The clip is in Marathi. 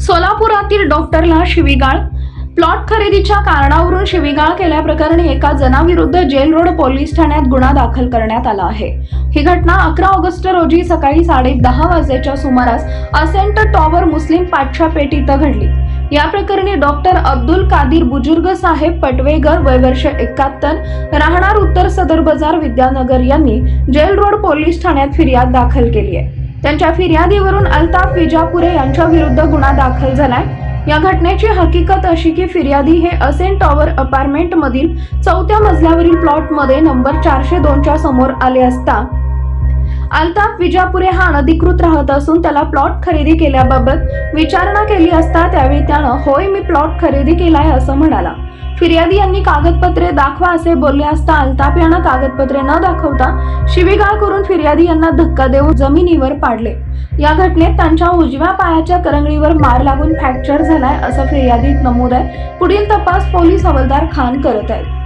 सोलापुरातील डॉक्टरला शिवीगाळ. प्लॉट खरेदीच्या कारणावरून शिवीगाळ केल्याप्रकरणी एका जणाविरुद्ध जेल रोड पोलीस ठाण्यात गुन्हा दाखल करण्यात आला आहे. ही घटना अकरा ऑगस्ट रोजी सकाळी साडे दहा वाजेच्या सुमारास असेंट टॉवर मुस्लिम पाठशा पेठ इथं घडली. या प्रकरणी डॉक्टर अब्दुल कादिर बुजुर्ग साहेब पटवेगर वय वर्ष एकाहत्तर राहणार उत्तर सदर बाजार विद्यानगर यांनी जेल रोड पोलीस ठाण्यात फिर्याद दाखल केली आहे. त्यांच्या फिर्यादीवरून अल्ताफ विजापुरे यांच्या विरुद्ध गुन्हा दाखल झालाय. या घटनेची हकीकत अशी की फिर्यादी हे असेन टॉवर अपार्टमेंट मधील चौथ्या मजल्यावरील प्लॉटमध्ये नंबर चारशे दोनच्या समोर आले असता. अल्ताफ विजापुरे हा अनधिकृत राहत असून त्याला प्लॉट खरेदी केल्याबाबत विचारणा केली असता त्यावेळी त्यानं होय मी प्लॉट खरेदी केलाय असं म्हणाला. फिर्यादी यांनी कागदपत्रे दाखवा असे बोलले असता अल्ताप यांना कागदपत्रे न दाखवता शिवीगाळ करून फिर्यादी यांना धक्का देऊन जमिनीवर पाडले. या घटनेत त्यांच्या उजव्या पायाच्या करंगळीवर मार लागून फ्रॅक्चर झालाय असं फिर्यादीत नमूद आहे. पुढील तपास पोलीस हवालदार खान करत आहेत.